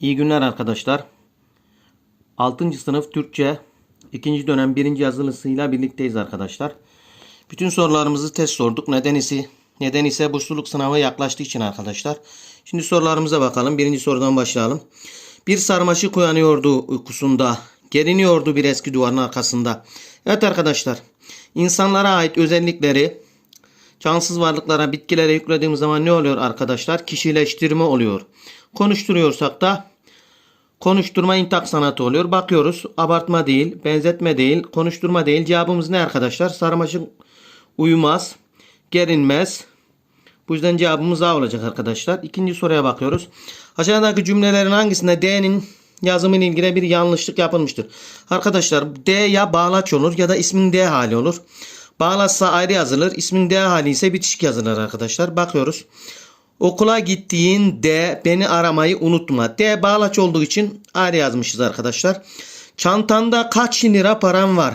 İyi günler arkadaşlar. 6. sınıf Türkçe 2. dönem 1. yazılısıyla birlikteyiz arkadaşlar. Bütün sorularımızı test sorduk. Neden ise, neden ise bursluluk sınavı yaklaştığı için arkadaşlar. Şimdi sorularımıza bakalım. Birinci sorudan başlayalım. Bir sarmaşık uyanıyordu uykusunda. Geriniyordu bir eski duvarın arkasında. Evet arkadaşlar. İnsanlara ait özellikleri Cansız varlıklara, bitkilere yüklediğimiz zaman ne oluyor arkadaşlar? Kişileştirme oluyor. Konuşturuyorsak da konuşturma intak sanatı oluyor. Bakıyoruz. Abartma değil, benzetme değil, konuşturma değil. Cevabımız ne arkadaşlar? Sarmaşık uyumaz, gerinmez. Bu yüzden cevabımız A olacak arkadaşlar. İkinci soruya bakıyoruz. Aşağıdaki cümlelerin hangisinde D'nin yazımıyla ilgili bir yanlışlık yapılmıştır? Arkadaşlar D ya bağlaç olur ya da ismin D hali olur. Bağlaçsa ayrı yazılır. İsmin D hali ise bitişik yazılır arkadaşlar. Bakıyoruz. Okula gittiğinde beni aramayı unutma. D bağlaç olduğu için ayrı yazmışız arkadaşlar. Çantanda kaç lira param var?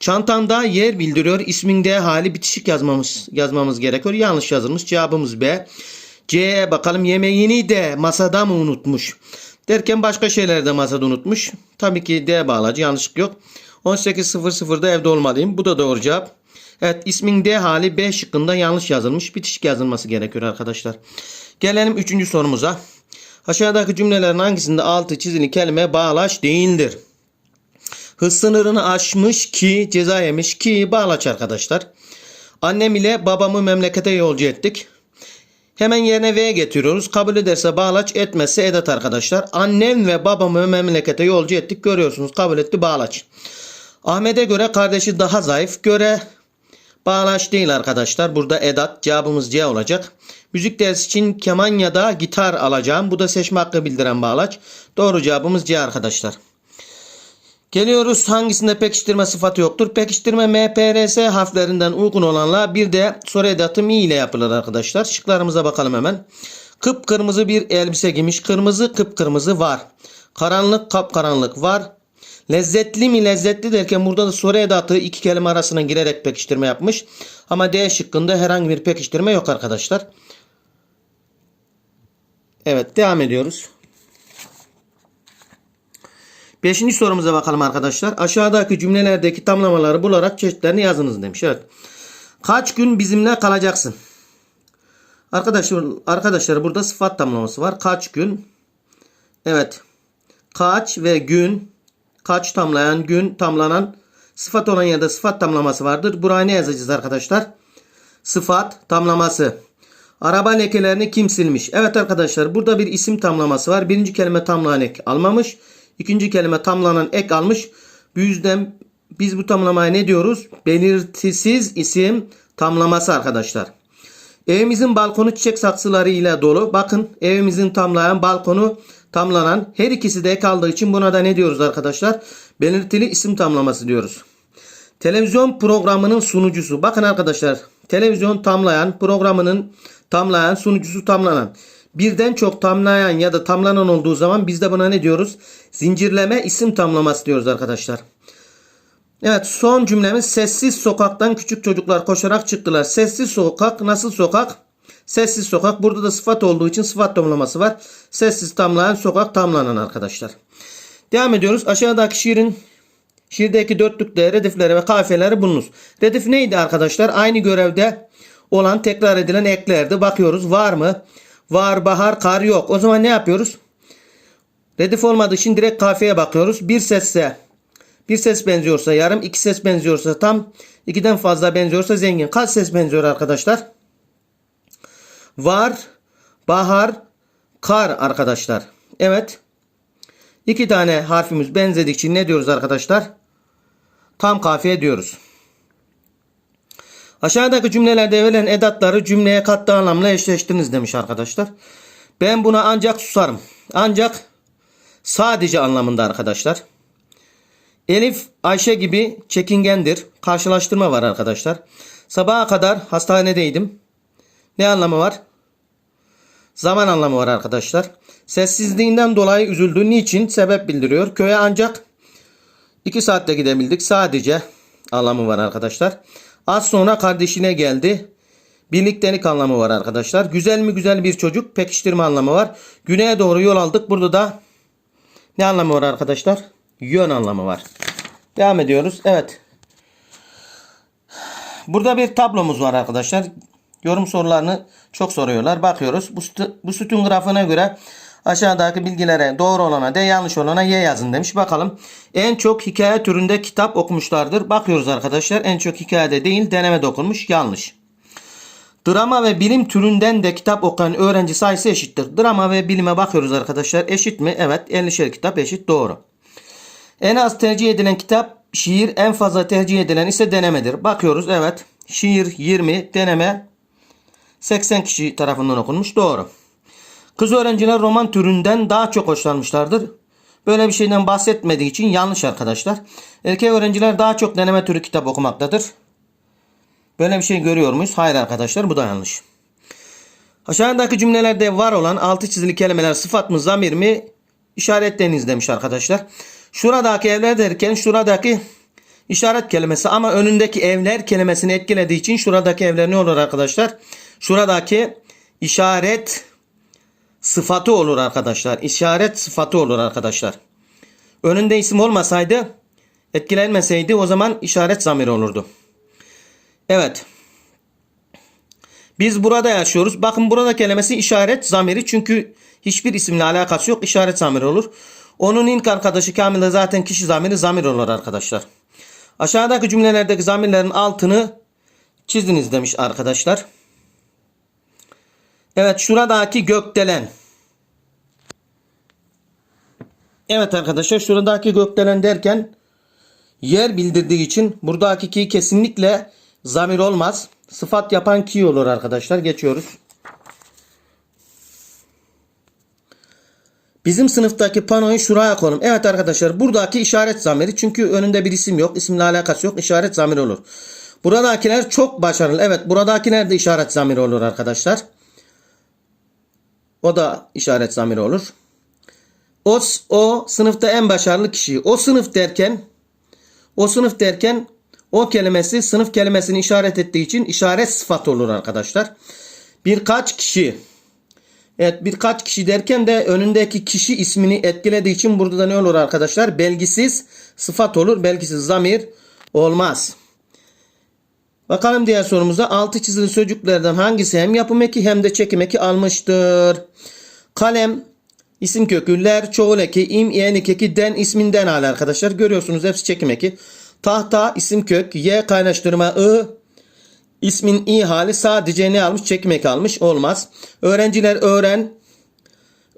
Çantanda yer bildiriyor. İsmin D hali bitişik yazmamız yazmamız gerekiyor. Yanlış yazılmış. Cevabımız B. C'ye bakalım yemeğini de masada mı unutmuş? Derken başka şeyler de masada unutmuş. Tabii ki D bağlacı yanlışlık yok. 18.00'da evde olmalıyım. Bu da doğru cevap. Evet ismin D hali B şıkkında yanlış yazılmış. Bitişik yazılması gerekiyor arkadaşlar. Gelelim 3. sorumuza. Aşağıdaki cümlelerin hangisinde altı çizili kelime bağlaç değildir? Hız sınırını aşmış ki ceza yemiş ki bağlaç arkadaşlar. Annem ile babamı memlekete yolcu ettik. Hemen yerine V getiriyoruz. Kabul ederse bağlaç etmezse edat arkadaşlar. Annem ve babamı memlekete yolcu ettik. Görüyorsunuz kabul etti bağlaç. Ahmet'e göre kardeşi daha zayıf. Göre bağlaç değil arkadaşlar. Burada edat cevabımız C olacak. Müzik dersi için keman ya da gitar alacağım. Bu da seçme hakkı bildiren bağlaç. Doğru cevabımız C arkadaşlar. Geliyoruz hangisinde pekiştirme sıfatı yoktur? Pekiştirme MPRS harflerinden uygun olanla bir de soru edatı mi ile yapılır arkadaşlar. Şıklarımıza bakalım hemen. Kıpkırmızı bir elbise giymiş. Kırmızı kıpkırmızı var. Karanlık kapkaranlık var. Lezzetli mi lezzetli derken burada da soru edatı iki kelime arasına girerek pekiştirme yapmış. Ama D şıkkında herhangi bir pekiştirme yok arkadaşlar. Evet devam ediyoruz. Beşinci sorumuza bakalım arkadaşlar. Aşağıdaki cümlelerdeki tamlamaları bularak çeşitlerini yazınız demiş. Evet. Kaç gün bizimle kalacaksın? Arkadaşlar, arkadaşlar burada sıfat tamlaması var. Kaç gün? Evet. Kaç ve gün kaç tamlayan gün tamlanan sıfat olan yerde sıfat tamlaması vardır. Buraya ne yazacağız arkadaşlar? Sıfat tamlaması. Araba lekelerini kim silmiş? Evet arkadaşlar burada bir isim tamlaması var. Birinci kelime tamlayan ek almamış. İkinci kelime tamlanan ek almış. Bu yüzden biz bu tamlamaya ne diyoruz? Belirtisiz isim tamlaması arkadaşlar. Evimizin balkonu çiçek saksıları ile dolu. Bakın evimizin tamlayan balkonu tamlanan her ikisi de kaldığı için buna da ne diyoruz arkadaşlar? Belirtili isim tamlaması diyoruz. Televizyon programının sunucusu. Bakın arkadaşlar televizyon tamlayan programının tamlayan sunucusu tamlanan. Birden çok tamlayan ya da tamlanan olduğu zaman biz de buna ne diyoruz? Zincirleme isim tamlaması diyoruz arkadaşlar. Evet son cümlemiz sessiz sokaktan küçük çocuklar koşarak çıktılar. Sessiz sokak nasıl sokak? Sessiz sokak. Burada da sıfat olduğu için sıfat tamlaması var. Sessiz tamlayan sokak tamlanan arkadaşlar. Devam ediyoruz. Aşağıdaki şiirin şiirdeki dörtlükte redifleri ve kafiyeleri bulunuz. Redif neydi arkadaşlar? Aynı görevde olan tekrar edilen eklerdi. Bakıyoruz var mı? Var bahar kar yok. O zaman ne yapıyoruz? Redif olmadığı için direkt kafiyeye bakıyoruz. Bir sesse bir ses benziyorsa yarım, iki ses benziyorsa tam, ikiden fazla benziyorsa zengin. Kaç ses benziyor arkadaşlar? Var, bahar, kar arkadaşlar. Evet. İki tane harfimiz benzediği için ne diyoruz arkadaşlar? Tam kafiye diyoruz. Aşağıdaki cümlelerde verilen edatları cümleye kattığı anlamla eşleştiriniz demiş arkadaşlar. Ben buna ancak susarım. Ancak sadece anlamında arkadaşlar. Elif Ayşe gibi çekingendir. Karşılaştırma var arkadaşlar. Sabaha kadar hastanedeydim. Ne anlamı var? Zaman anlamı var arkadaşlar. Sessizliğinden dolayı üzüldü. Niçin? Sebep bildiriyor. Köye ancak 2 saatte gidebildik. Sadece anlamı var arkadaşlar. Az sonra kardeşine geldi. Birliktelik anlamı var arkadaşlar. Güzel mi güzel bir çocuk pekiştirme anlamı var. Güneye doğru yol aldık. Burada da Ne anlamı var arkadaşlar? Yön anlamı var. Devam ediyoruz. Evet. Burada bir tablomuz var arkadaşlar. Yorum sorularını çok soruyorlar. Bakıyoruz. Bu, bu sütun grafına göre aşağıdaki bilgilere doğru olana D yanlış olana Y yazın demiş. Bakalım. En çok hikaye türünde kitap okumuşlardır. Bakıyoruz arkadaşlar. En çok hikayede değil deneme dokunmuş. Yanlış. Drama ve bilim türünden de kitap okuyan öğrenci sayısı eşittir. Drama ve bilime bakıyoruz arkadaşlar. Eşit mi? Evet. 50'şer kitap eşit. Doğru. En az tercih edilen kitap şiir, en fazla tercih edilen ise denemedir. Bakıyoruz evet. Şiir 20, deneme 80 kişi tarafından okunmuş. Doğru. Kız öğrenciler roman türünden daha çok hoşlanmışlardır. Böyle bir şeyden bahsetmediği için yanlış arkadaşlar. Erkek öğrenciler daha çok deneme türü kitap okumaktadır. Böyle bir şey görüyor muyuz? Hayır arkadaşlar bu da yanlış. Aşağıdaki cümlelerde var olan altı çizili kelimeler sıfat mı zamir mi işaretleriniz demiş arkadaşlar. Şuradaki evler derken şuradaki işaret kelimesi ama önündeki evler kelimesini etkilediği için şuradaki evler ne olur arkadaşlar? Şuradaki işaret sıfatı olur arkadaşlar. İşaret sıfatı olur arkadaşlar. Önünde isim olmasaydı etkilenmeseydi o zaman işaret zamiri olurdu. Evet. Biz burada yaşıyoruz. Bakın burada kelimesi işaret zamiri. Çünkü hiçbir isimle alakası yok. İşaret zamiri olur. Onun ilk arkadaşı Kamil de zaten kişi zamiri zamir olur arkadaşlar. Aşağıdaki cümlelerdeki zamirlerin altını çizdiniz demiş arkadaşlar. Evet şuradaki gökdelen. Evet arkadaşlar şuradaki gökdelen derken yer bildirdiği için buradaki ki kesinlikle zamir olmaz. Sıfat yapan ki olur arkadaşlar. Geçiyoruz. Bizim sınıftaki panoyu şuraya koyalım. Evet arkadaşlar buradaki işaret zamiri. Çünkü önünde bir isim yok. İsimle alakası yok. İşaret zamiri olur. Buradakiler çok başarılı. Evet buradakiler de işaret zamiri olur arkadaşlar. O da işaret zamiri olur. O, o sınıfta en başarılı kişi. O sınıf derken o sınıf derken o kelimesi sınıf kelimesini işaret ettiği için işaret sıfat olur arkadaşlar. Birkaç kişi Evet birkaç kişi derken de önündeki kişi ismini etkilediği için burada da ne olur arkadaşlar? Belgisiz sıfat olur. Belgisiz zamir olmaz. Bakalım diğer sorumuza. Altı çizili sözcüklerden hangisi hem yapım eki hem de çekim eki almıştır? Kalem isim köküller çoğul eki im yenik eki den isminden hali arkadaşlar. Görüyorsunuz hepsi çekim eki. Tahta isim kök y kaynaştırma ı İsmin i hali sadece ne almış? Çekmek almış. Olmaz. Öğrenciler öğren.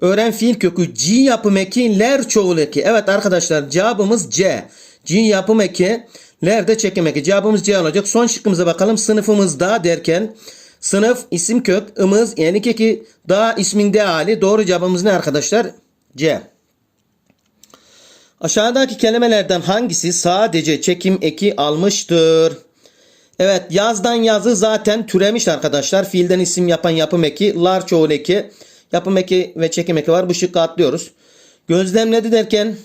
Öğren fiil kökü C yapım eki ler çoğul eki. Evet arkadaşlar cevabımız C. C yapım eki ler de çekim eki. Cevabımız C olacak. Son şıkkımıza bakalım. Sınıfımızda derken sınıf isim kök ımız yenik eki da ismin de hali. Doğru cevabımız ne arkadaşlar? C. Aşağıdaki kelimelerden hangisi sadece çekim eki almıştır? Evet yazdan yazı zaten türemiş arkadaşlar. Fiilden isim yapan yapım eki, lar çoğul eki, yapım eki ve çekim eki var. Bu şıkkı atlıyoruz. Gözlemledi derken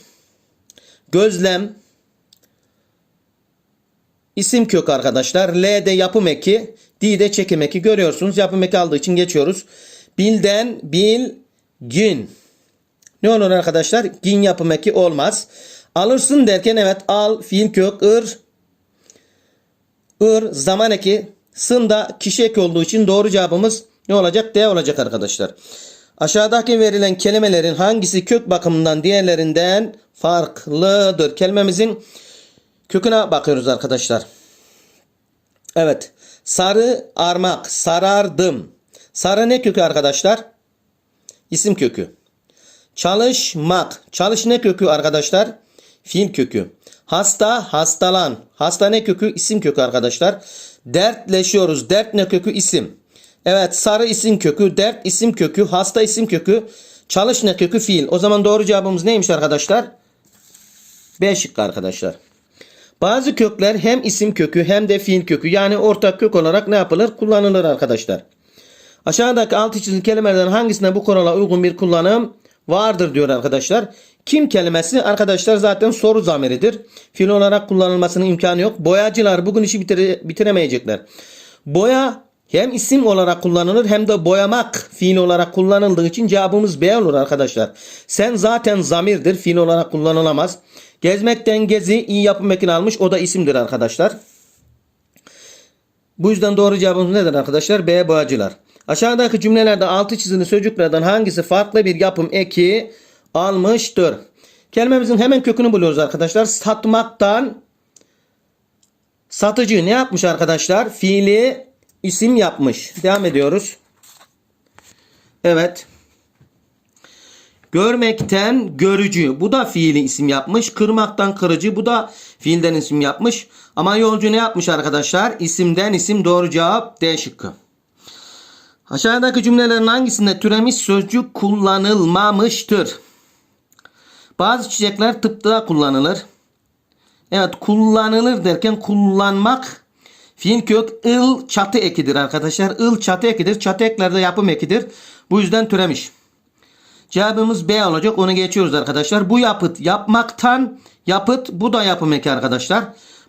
gözlem isim kök arkadaşlar. L de yapım eki, D de çekim eki görüyorsunuz. Yapım eki aldığı için geçiyoruz. Bilden bil gün. Ne olur arkadaşlar? Gin yapım eki olmaz. Alırsın derken evet al fiil kök ır ır zaman eki sında kişi eki olduğu için doğru cevabımız ne olacak? D olacak arkadaşlar. Aşağıdaki verilen kelimelerin hangisi kök bakımından diğerlerinden farklıdır? Kelimemizin köküne bakıyoruz arkadaşlar. Evet. Sarı armak, sarardım. Sarı ne kökü arkadaşlar? İsim kökü. Çalışmak. Çalış ne kökü arkadaşlar? Fiil kökü. Hasta, hastalan. Hasta ne kökü? İsim kökü arkadaşlar. Dertleşiyoruz. Dert ne kökü? İsim. Evet sarı isim kökü, dert isim kökü, hasta isim kökü, çalış ne kökü? Fiil. O zaman doğru cevabımız neymiş arkadaşlar? B şıkkı arkadaşlar. Bazı kökler hem isim kökü hem de fiil kökü yani ortak kök olarak ne yapılır? Kullanılır arkadaşlar. Aşağıdaki altı çizili kelimelerden hangisine bu kurala uygun bir kullanım vardır diyor arkadaşlar. Kim kelimesi arkadaşlar zaten soru zamiridir. Fiil olarak kullanılmasının imkanı yok. Boyacılar bugün işi bitire, bitiremeyecekler. Boya hem isim olarak kullanılır hem de boyamak fiil olarak kullanıldığı için cevabımız B olur arkadaşlar. Sen zaten zamirdir fiil olarak kullanılamaz. Gezmekten gezi iyi yapım ekini almış o da isimdir arkadaşlar. Bu yüzden doğru cevabımız nedir arkadaşlar? B boyacılar. Aşağıdaki cümlelerde altı çizili sözcüklerden hangisi farklı bir yapım eki almıştır? Kelimemizin hemen kökünü buluyoruz arkadaşlar. Satmaktan satıcı ne yapmış arkadaşlar? Fiili isim yapmış. Devam ediyoruz. Evet. Görmekten görücü. Bu da fiili isim yapmış. Kırmaktan kırıcı. Bu da fiilden isim yapmış. Ama yolcu ne yapmış arkadaşlar? İsimden isim doğru cevap D şıkkı. Aşağıdaki cümlelerin hangisinde türemiş sözcük kullanılmamıştır? Bazı çiçekler tıpta kullanılır. Evet kullanılır derken kullanmak fiil kök ıl çatı ekidir arkadaşlar. ıl çatı ekidir. Çatı eklerde yapım ekidir. Bu yüzden türemiş. Cevabımız B olacak. Onu geçiyoruz arkadaşlar. Bu yapıt yapmaktan yapıt bu da yapım eki arkadaşlar.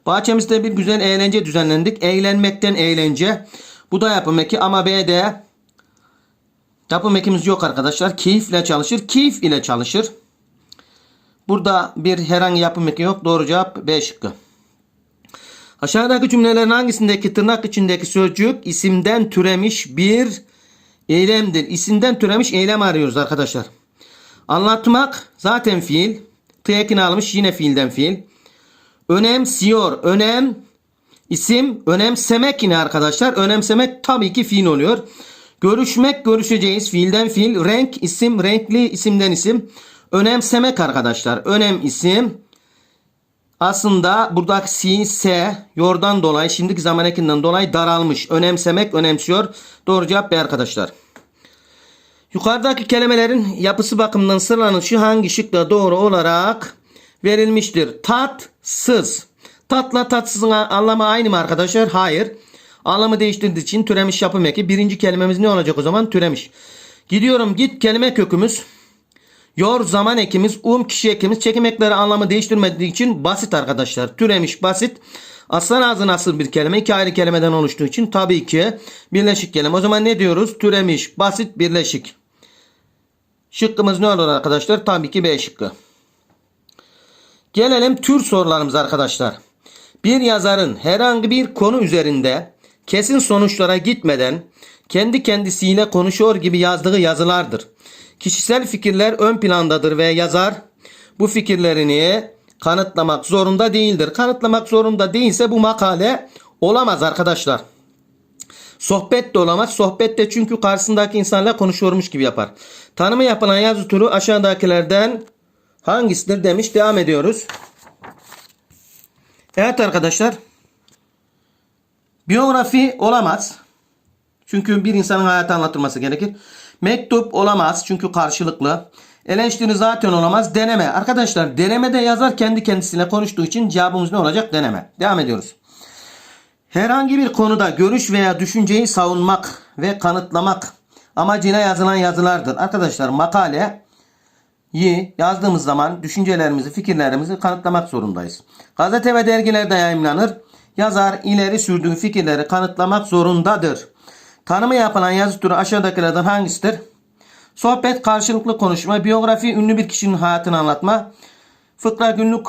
Bahçemizde bir güzel eğlence düzenlendik. Eğlenmekten eğlence. Bu da yapım eki ama B'de yapım ekimiz yok arkadaşlar. Keyifle çalışır. Keyif ile çalışır. Burada bir herhangi yapım eki yok. Doğru cevap B şıkkı. Aşağıdaki cümlelerin hangisindeki tırnak içindeki sözcük isimden türemiş bir eylemdir. İsimden türemiş eylem arıyoruz arkadaşlar. Anlatmak zaten fiil. Tıyekini almış yine fiilden fiil. Önemsiyor. Önem isim. Önemsemek yine arkadaşlar. Önemsemek tabii ki fiil oluyor. Görüşmek görüşeceğiz. Fiilden fiil. Renk isim. Renkli isimden isim. Önemsemek arkadaşlar. Önem isim. Aslında buradaki si, se, yordan dolayı şimdiki zaman ekinden dolayı daralmış. Önemsemek, önemsiyor. Doğru cevap B arkadaşlar. Yukarıdaki kelimelerin yapısı bakımından sıralanışı hangi şıkta doğru olarak verilmiştir? Tatsız. Tatla tatsızın anlamı aynı mı arkadaşlar? Hayır. Anlamı değiştirdiği için türemiş yapım eki. Birinci kelimemiz ne olacak o zaman? Türemiş. Gidiyorum git kelime kökümüz. Yor zaman ekimiz, um kişi ekimiz çekim ekleri anlamı değiştirmediği için basit arkadaşlar. Türemiş basit. Aslan ağzı nasıl bir kelime? İki ayrı kelimeden oluştuğu için tabii ki birleşik kelime. O zaman ne diyoruz? Türemiş, basit, birleşik. Şıkkımız ne olur arkadaşlar? Tabii ki B şıkkı. Gelelim tür sorularımıza arkadaşlar. Bir yazarın herhangi bir konu üzerinde kesin sonuçlara gitmeden kendi kendisiyle konuşuyor gibi yazdığı yazılardır. Kişisel fikirler ön plandadır ve yazar bu fikirlerini kanıtlamak zorunda değildir. Kanıtlamak zorunda değilse bu makale olamaz arkadaşlar. Sohbet de olamaz. Sohbet de çünkü karşısındaki insanla konuşuyormuş gibi yapar. Tanımı yapılan yazı türü aşağıdakilerden hangisidir demiş. Devam ediyoruz. Evet arkadaşlar. Biyografi olamaz. Çünkü bir insanın hayatı anlatılması gerekir. Mektup olamaz çünkü karşılıklı. Eleştiri zaten olamaz. Deneme. Arkadaşlar denemede yazar kendi kendisine konuştuğu için cevabımız ne olacak? Deneme. Devam ediyoruz. Herhangi bir konuda görüş veya düşünceyi savunmak ve kanıtlamak amacıyla yazılan yazılardır. Arkadaşlar makale yazdığımız zaman düşüncelerimizi, fikirlerimizi kanıtlamak zorundayız. Gazete ve dergilerde yayınlanır. Yazar ileri sürdüğü fikirleri kanıtlamak zorundadır. Tanımı yapılan yazı türü aşağıdakilerden hangisidir? Sohbet, karşılıklı konuşma, biyografi, ünlü bir kişinin hayatını anlatma, fıkra günlük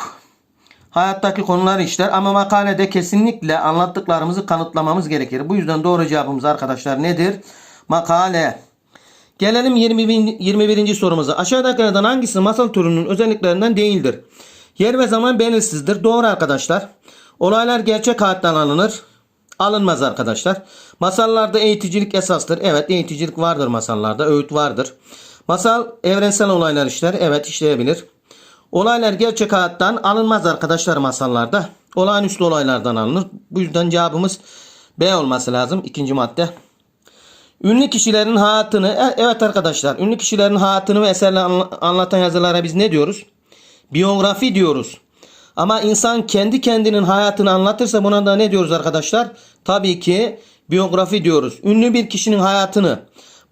hayattaki konuları işler ama makalede kesinlikle anlattıklarımızı kanıtlamamız gerekir. Bu yüzden doğru cevabımız arkadaşlar nedir? Makale. Gelelim 20, 21. sorumuza. Aşağıdakilerden hangisi masal türünün özelliklerinden değildir? Yer ve zaman belirsizdir. Doğru arkadaşlar. Olaylar gerçek hayattan alınır. Alınmaz arkadaşlar. Masallarda eğiticilik esastır. Evet eğiticilik vardır masallarda. Öğüt vardır. Masal evrensel olaylar işler. Evet işleyebilir. Olaylar gerçek hayattan alınmaz arkadaşlar masallarda. Olağanüstü olaylardan alınır. Bu yüzden cevabımız B olması lazım. ikinci madde. Ünlü kişilerin hayatını e, evet arkadaşlar ünlü kişilerin hayatını ve eserlerini anlatan yazılara biz ne diyoruz? Biyografi diyoruz. Ama insan kendi kendinin hayatını anlatırsa buna da ne diyoruz arkadaşlar? Tabii ki biyografi diyoruz. Ünlü bir kişinin hayatını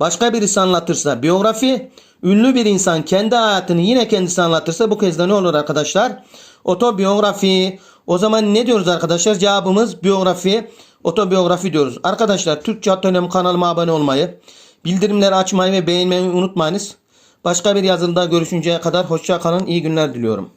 başka birisi anlatırsa biyografi, ünlü bir insan kendi hayatını yine kendisi anlatırsa bu kez de ne olur arkadaşlar? Otobiyografi. O zaman ne diyoruz arkadaşlar? Cevabımız biyografi. otobiyografi diyoruz. Arkadaşlar Türkçe Hat Dönemi kanalıma abone olmayı, bildirimleri açmayı ve beğenmeyi unutmayınız. Başka bir yazılıda görüşünceye kadar hoşça kalın. İyi günler diliyorum.